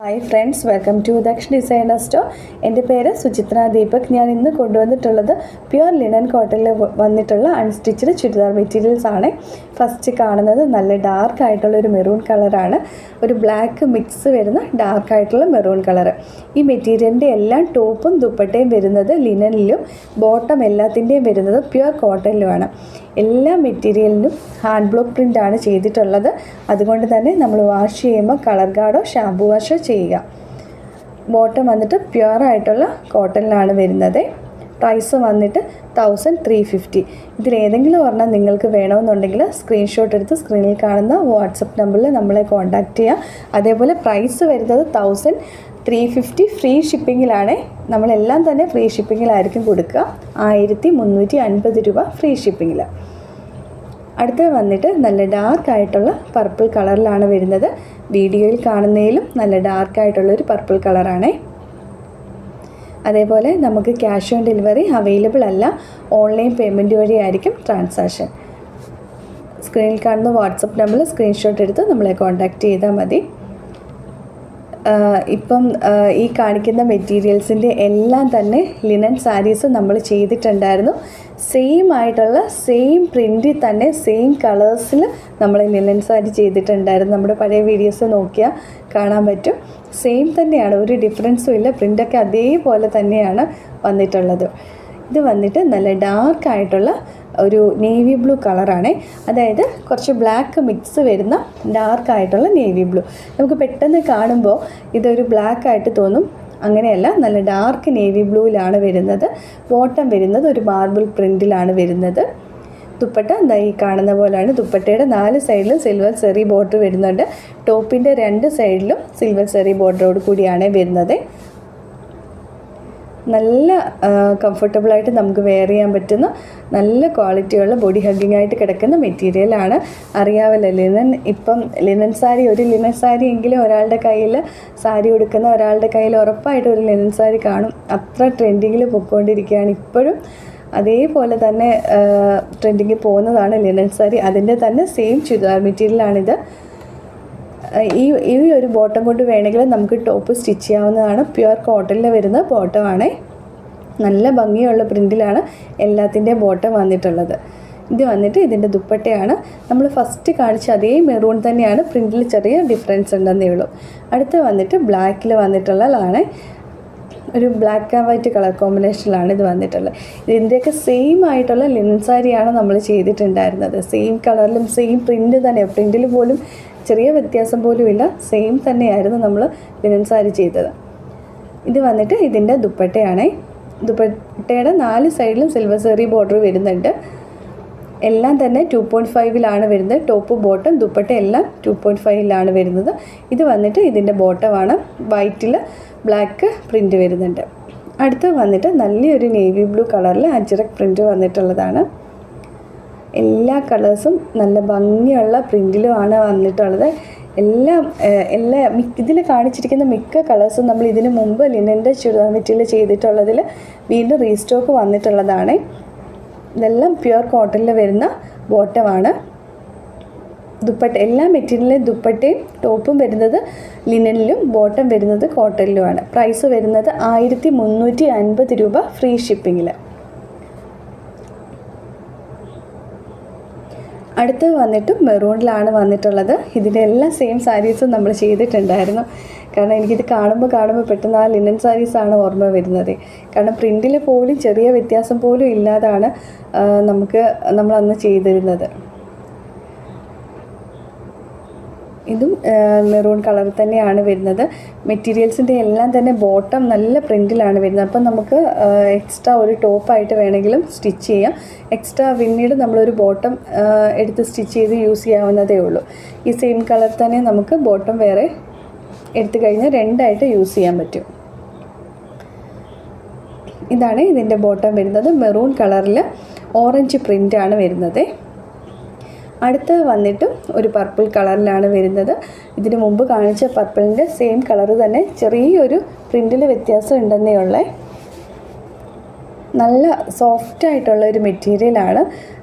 Hi friends welcome to Daksh designer store എന്റെ പേര് സുചിത്ര ദീപക്. ഞാൻ ഇന്ന് കൊണ്ടുവന്നിട്ടുള്ളത് പ്യുവർ ലിനൻ കോട്ടണിൽ വന്നിട്ടുള്ള അൺസ്റ്റിച്ചഡ് ചുരിദാർ മെറ്റീരിയൽസ് ആണ്. ഫസ്റ്റ് കാണുന്നത് നല്ല ഡാർക്ക് ആയിട്ടുള്ള ഒരു മെറൂൺ കളറാണ് ഒരു ബ്ലാക്ക് മിക്സ് വരുന്ന ഡാർക്ക് ആയിട്ടുള്ള മെറൂൺ കളർ ഈ മെറ്റീരിയലിന്റെ എല്ലാം ടോപ്പും ദുപ്പട്ടയും വരുന്നത് ലിനനിലും ബോട്ടം എല്ലാത്തിന്റെയും വരുന്നത് പ്യുവർ കോട്ടണിലുമാണ് എല്ലാ മെറ്റീരിയലിനും ഹാൻഡ് ബ്ലോക്ക് പ്രിന്റാണ് ചെയ്തിട്ടുള്ളത്. അതുകൊണ്ട് തന്നെ നമ്മൾ വാഷ് ചെയ്യുമ്പോൾ കളർ ഗാർഡോ ഷാമ്പു വാഷോ ചെയ്യുക. ബോട്ടം വന്നിട്ട് പ്യുവർ ആയിട്ടുള്ള കോട്ടണിലാണ് വരുന്നത്. പ്രൈസ് വന്നിട്ട് തൗസൻഡ് ത്രീ ഫിഫ്റ്റി ഇതിലേതെങ്കിലും ഒരെണ്ണം നിങ്ങൾക്ക് വേണമെന്നുണ്ടെങ്കിൽ സ്ക്രീൻഷോട്ട് എടുത്ത് സ്ക്രീനിൽ കാണുന്ന വാട്സപ്പ് നമ്പറിൽ നമ്മളെ കോൺടാക്റ്റ് ചെയ്യുക. അതേപോലെ പ്രൈസ് വരുന്നത് തൗസൻഡ് ത്രീ ഫിഫ്റ്റി ഫ്രീ ഷിപ്പിങ്ങിലാണ് നമ്മളെല്ലാം തന്നെ ഫ്രീ ഷിപ്പിങ്ങിലായിരിക്കും കൊടുക്കുക. ആയിരത്തി മുന്നൂറ്റി അൻപത് രൂപ ഫ്രീ ഷിപ്പിങ്ങിൽ അടുത്ത വന്നിട്ട് നല്ല ഡാർക്ക് ആയിട്ടുള്ള പർപ്പിൾ കളറിലാണ് വരുന്നത്. വീഡിയോയിൽ കാണുന്നതിലും നല്ല ഡാർക്ക് ആയിട്ടുള്ള ഒരു പർപ്പിൾ കളറാണേ അതേപോലെ നമുക്ക് ക്യാഷ് ഓൺ ഡെലിവറി അവൈലബിൾ അല്ല. ഓൺലൈൻ പേയ്മെന്റ് വഴിയായിരിക്കും ട്രാൻസാക്ഷൻ സ്ക്രീനിൽ കാണുന്ന വാട്സപ്പ് നമ്പറിൽ സ്ക്രീൻഷോട്ട് എടുത്ത് നമ്മളെ കോൺടാക്റ്റ് ചെയ്താൽ മതി. ഇപ്പം ഈ കാണിക്കുന്ന മെറ്റീരിയൽസിന്റെ എല്ലാം തന്നെ ലിനൻ സാരീസ് നമ്മൾ ചെയ്തിട്ടുണ്ടായിരുന്നു. സെയിം ആയിട്ടുള്ള സെയിം പ്രിന്റിൽ തന്നെ സെയിം കളേഴ്സിൽ നമ്മൾ ലിനൻ സാരി ചെയ്തിട്ടുണ്ടായിരുന്നു. നമ്മുടെ പഴയ വീഡിയോസ് നോക്കിയാൽ കാണാൻ പറ്റും. സെയിം തന്നെയാണ് ഒരു ഡിഫറൻസും ഇല്ല. പ്രിന്റൊക്കെ അതേപോലെ തന്നെയാണ് വന്നിട്ടുള്ളത്. ഇത് വന്നിട്ട് നല്ല ഡാർക്ക് ആയിട്ടുള്ള ഒരു നേവി ബ്ലൂ കളറാണ് അതായത് കുറച്ച് ബ്ലാക്ക് മിക്സ് വരുന്ന ഡാർക്ക് ആയിട്ടുള്ള നേവി ബ്ലൂ നമുക്ക് പെട്ടെന്ന് കാണുമ്പോൾ ഇതൊരു ബ്ലാക്ക് ആയിട്ട് തോന്നും. അങ്ങനെയല്ല നല്ല ഡാർക്ക് നേവി ബ്ലൂവിലാണ് വരുന്നത്. ബോട്ടം വരുന്നത് ഒരു മാർബിൾ പ്രിന്റിലാണ് വരുന്നത്. ദുപ്പട്ട എന്താ ഈ കാണുന്ന പോലെയാണ് ദുപ്പട്ടയുടെ നാല് സൈഡിലും സിൽവർ സെറി ബോർഡർ വരുന്നുണ്ട്. ടോപ്പിന്റെ രണ്ട് സൈഡിലും സിൽവർ സെറി ബോർഡറോട് കൂടിയാണ് വരുന്നത്. നല്ല കംഫർട്ടബിളായിട്ട് നമുക്ക് വെയർ ചെയ്യാൻ പറ്റുന്ന നല്ല ക്വാളിറ്റിയുള്ള ബോഡി ഹഗ്ഗിംഗ് ആയിട്ട് കിടക്കുന്ന മെറ്റീരിയലാണ് അറിയാമല്ലോ ലിനൻ ഇപ്പം ലിനൻ സാരി ഒരു ലിനൻ സാരി എങ്കിലും ഒരാളുടെ കയ്യിൽ സാരി ഉടുക്കുന്ന ഒരാളുടെ കയ്യിൽ ഉറപ്പായിട്ട് ഒരു ലിനൻ സാരി കാണും. അത്ര ട്രെൻഡിങ്ങിൽ പൊയ്ക്കൊണ്ടിരിക്കുകയാണ് ഇപ്പോഴും. അതേപോലെ തന്നെ ട്രെൻഡിങ്ങിൽ പോകുന്നതാണ് ലിനൻ സാരി അതിന്റെ തന്നെ സെയിം ചുരിദാർ മെറ്റീരിയലാണിത് ഈ ഈ ഒരു ബോട്ടം കൊണ്ട് വേണമെങ്കിൽ നമുക്ക് ടോപ്പ് സ്റ്റിച്ച് ചെയ്യാവുന്നതാണ്. പ്യുവർ കോട്ടണിൽ വരുന്ന ബോട്ടമാണ് നല്ല ഭംഗിയുള്ള പ്രിന്റിലാണ് എല്ലാത്തിന്റെയും ബോട്ടം വന്നിട്ടുള്ളത്. ഇത് വന്നിട്ട് ഇതിന്റെ ദുപ്പട്ടയാണ്. നമ്മൾ ഫസ്റ്റ് കാണിച്ച അതേ മെറൂൺ തന്നെയാണ്. പ്രിന്റിൽ ചെറിയ ഡിഫറൻസ് ഉണ്ടെന്നേ ഉള്ളൂ. അടുത്ത വന്നിട്ട് ബ്ലാക്കിൽ വന്നിട്ടുള്ളതാണ്. ഒരു ബ്ലാക്ക് ആൻഡ് വൈറ്റ് കളർ കോമ്പിനേഷനിലാണ് ഇത് വന്നിട്ടുള്ളത്. ഇതിന്റെയൊക്കെ സെയിം ആയിട്ടുള്ള ലിനൻ സാരിയാണ് നമ്മൾ ചെയ്തിട്ടുണ്ടായിരുന്നത്. സെയിം കളറിലും സെയിം പ്രിന്റ് തന്നെ. പ്രിന്റിൽ പോലും ചെറിയ വ്യത്യാസം പോലുമില്ല സെയിം തന്നെയായിരുന്നു നമ്മൾ ലിനൻ സാരി ചെയ്തത്. ഇത് വന്നിട്ട് ഇതിന്റെ ദുപ്പട്ടയാണ്. ദുപ്പട്ടയുടെ നാല് സൈഡിലും സിൽവർ സെറി ബോർഡർ വരുന്നുണ്ട്. എല്ലാം തന്നെ ടു പോയിന്റ് ഫൈവിലാണ് വരുന്നത്. ടോപ്പ് ബോട്ടം ദുപ്പട്ട എല്ലാം ടു പോയിന്റ് ഫൈവിലാണ് വരുന്നത്. ഇത് വന്നിട്ട് ഇതിന്റെ ബോട്ടമാണ് വൈറ്റിൽ ബ്ലാക്ക് പ്രിന്റ് വരുന്നുണ്ട്. അടുത്ത് വന്നിട്ട് നല്ലൊരു നേവി ബ്ലൂ കളറിൽ അജ്രക് പ്രിന്റ് വന്നിട്ടുള്ളതാണ്. എല്ലാ കളേഴ്സും നല്ല ഭംഗിയുള്ള പ്രിന്റിലുമാണ് വന്നിട്ടുള്ളത്. എല്ലാം എല്ലാ ഇതിൽ കാണിച്ചിരിക്കുന്ന മിക്ക കളേഴ്സും നമ്മൾ ഇതിന് മുമ്പ് ലിനന്റെ ചുരിദാർ മെറ്റീരിയൽ ചെയ്തിട്ടുള്ളതിൽ വീണ്ടും റീസ്റ്റോക്ക് വന്നിട്ടുള്ളതാണ്. ഇതെല്ലാം പ്യുവർ കോട്ടണിൽ വരുന്ന ബോട്ടമാണ്. ദുപ്പട്ട എല്ലാ മെറ്റീരിയലിലും ദുപ്പട്ടയും ടോപ്പും വരുന്നത് ലിനനിലും ബോട്ടം വരുന്നത് കോട്ടണിലുമാണ്. പ്രൈസ് വരുന്നത് ആയിരത്തി മുന്നൂറ്റി അൻപത് രൂപ ഫ്രീ ഷിപ്പിങ്ങിൽ അടുത്ത് വന്നിട്ട് മെറൂണിലാണ് വന്നിട്ടുള്ളത്. ഇതിന്റെ എല്ലാ സെയിം സാരീസും നമ്മൾ ചെയ്തിട്ടുണ്ടായിരുന്നു. കാരണം എനിക്കിത് കാണുമ്പോൾ കാണുമ്പോൾ പെട്ടെന്ന് ആ ലിനൻ സാരീസാണ് ഓർമ്മ വരുന്നത്. കാരണം പ്രിന്റിൽ പോലും ചെറിയ വ്യത്യാസം പോലും ഇല്ലാതാണ് നമുക്ക് നമ്മൾ അന്ന് ചെയ്തിരുന്നത്. ഇതും മെറൂൺ കളർ തന്നെയാണ് വരുന്നത്. മെറ്റീരിയൽസിന്റെ എല്ലാം തന്നെ ബോട്ടം നല്ല പ്രിന്റിലാണ് വരുന്നത്. അപ്പം നമുക്ക് എക്സ്ട്രാ ഒരു ടോപ്പായിട്ട് വേണമെങ്കിലും സ്റ്റിച്ച് ചെയ്യാം. എക്സ്ട്രാ പിന്നീട് നമ്മളൊരു ബോട്ടം എടുത്ത് സ്റ്റിച്ച് ചെയ്ത് യൂസ് ചെയ്യാവുന്നതേ ഉള്ളൂ. ഈ സെയിം കളർ തന്നെ നമുക്ക് ബോട്ടം വേറെ എടുത്തു കഴിഞ്ഞാൽ രണ്ടായിട്ട് യൂസ് ചെയ്യാൻ പറ്റും. ഇതാണ് ഇതിന്റെ ബോട്ടം വരുന്നത്. മെറൂൺ കളറിൽ ഓറഞ്ച് പ്രിന്റാണ് വരുന്നത്. അടുത്ത് വന്നിട്ടും ഒരു പർപ്പിൾ കളറിലാണ് വരുന്നത്. ഇതിന് മുമ്പ് കാണിച്ച പർപ്പിളിന്റെ സെയിം കളർ തന്നെ ചെറിയൊരു പ്രിന്റിൽ വ്യത്യാസം ഉണ്ടെന്നേ ഉള്ളേ. നല്ല സോഫ്റ്റ് ആയിട്ടുള്ള ഒരു മെറ്റീരിയലാണ്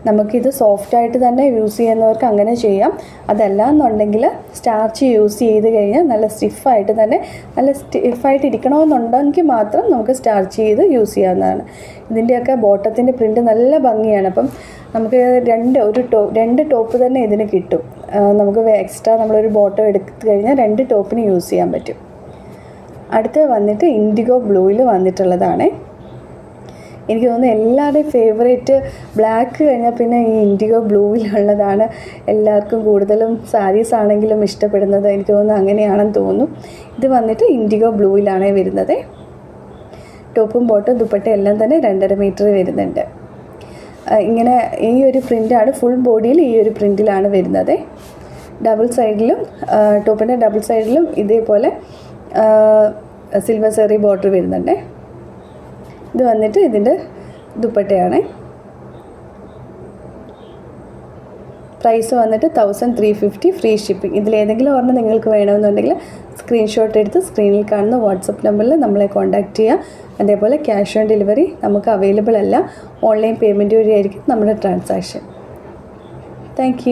നമുക്കിത് സോഫ്റ്റ് ആയിട്ട് തന്നെ യൂസ് ചെയ്യുന്നവർക്ക് അങ്ങനെ ചെയ്യാം. അതല്ല എന്നുണ്ടെങ്കിൽ സ്റ്റാർച്ച് യൂസ് ചെയ്ത് കഴിഞ്ഞാൽ നല്ല സ്റ്റിഫായിട്ട് തന്നെ നല്ല സ്റ്റിഫായിട്ട് ഇരിക്കണമെന്നുണ്ടെങ്കിൽ മാത്രം നമുക്ക് സ്റ്റാർച്ച് ചെയ്ത് യൂസ് ചെയ്യാവുന്നതാണ്. ഇതിന്റെയൊക്കെ ബോട്ടത്തിന്റെ പ്രിന്റ് നല്ല ഭംഗിയാണ്. അപ്പം നമുക്ക് രണ്ട് ഒരു ടോ രണ്ട് ടോപ്പ് തന്നെ ഇതിന് കിട്ടും. നമുക്ക് എക്സ്ട്രാ നമ്മളൊരു ബോട്ടം എടുത്തു കഴിഞ്ഞാൽ രണ്ട് ടോപ്പിന് യൂസ് ചെയ്യാൻ പറ്റും. അടുത്ത് വന്നിട്ട് ഇൻഡിഗോ ബ്ലൂവിൽ വന്നിട്ടുള്ളതാണ്. എനിക്ക് തോന്നുന്നു എല്ലാവരുടെയും ഫേവറേറ്റ് ബ്ലാക്ക് കഴിഞ്ഞാൽ പിന്നെ ഈ ഇൻഡിഗോ ബ്ലൂവിലുള്ളതാണ് എല്ലാവർക്കും കൂടുതലും സാരീസ് ആണെങ്കിലും ഇഷ്ടപ്പെടുന്നത്. എനിക്ക് തോന്നുന്നു അങ്ങനെയാണെന്ന് തോന്നുന്നു. ഇത് വന്നിട്ട് ഇൻഡിഗോ ബ്ലൂവിലാണ് വരുന്നത്. ടോപ്പും ബോട്ടും ദുപ്പട്ടും എല്ലാം തന്നെ രണ്ടര മീറ്റർ വരുന്നുണ്ട്. ഇങ്ങനെ ഈ ഒരു പ്രിന്റാണ് ഫുൾ ബോഡിയിൽ ഈ ഒരു പ്രിന്റിലാണ് വരുന്നത്. ഡബിൾ സൈഡിലും ടോപ്പിന്റെ ഡബിൾ സൈഡിലും ഇതേപോലെ സിൽവർ സെറി ബോർഡർ വരുന്നുണ്ട്. ഇത് വന്നിട്ട് ഇതിന്റെ ദുപ്പട്ടയാണ്. പ്രൈസ് വന്നിട്ട് thousand three fifty free shipping ഇതിലേതെങ്കിലും ഒരെണ്ണം നിങ്ങൾക്ക് വേണമെന്നുണ്ടെങ്കിൽ സ്ക്രീൻഷോട്ട് എടുത്ത് സ്ക്രീനിൽ കാണുന്ന വാട്സപ്പ് നമ്പറിൽ നമ്മളെ കോൺടാക്റ്റ് ചെയ്യാം. അതേപോലെ ക്യാഷ് ഓൺ ഡെലിവറി നമുക്ക് അവൈലബിൾ അല്ല. ഓൺലൈൻ പേയ്മെന്റ് വഴിയായിരിക്കും നമ്മുടെ ട്രാൻസാക്ഷൻ താങ്ക്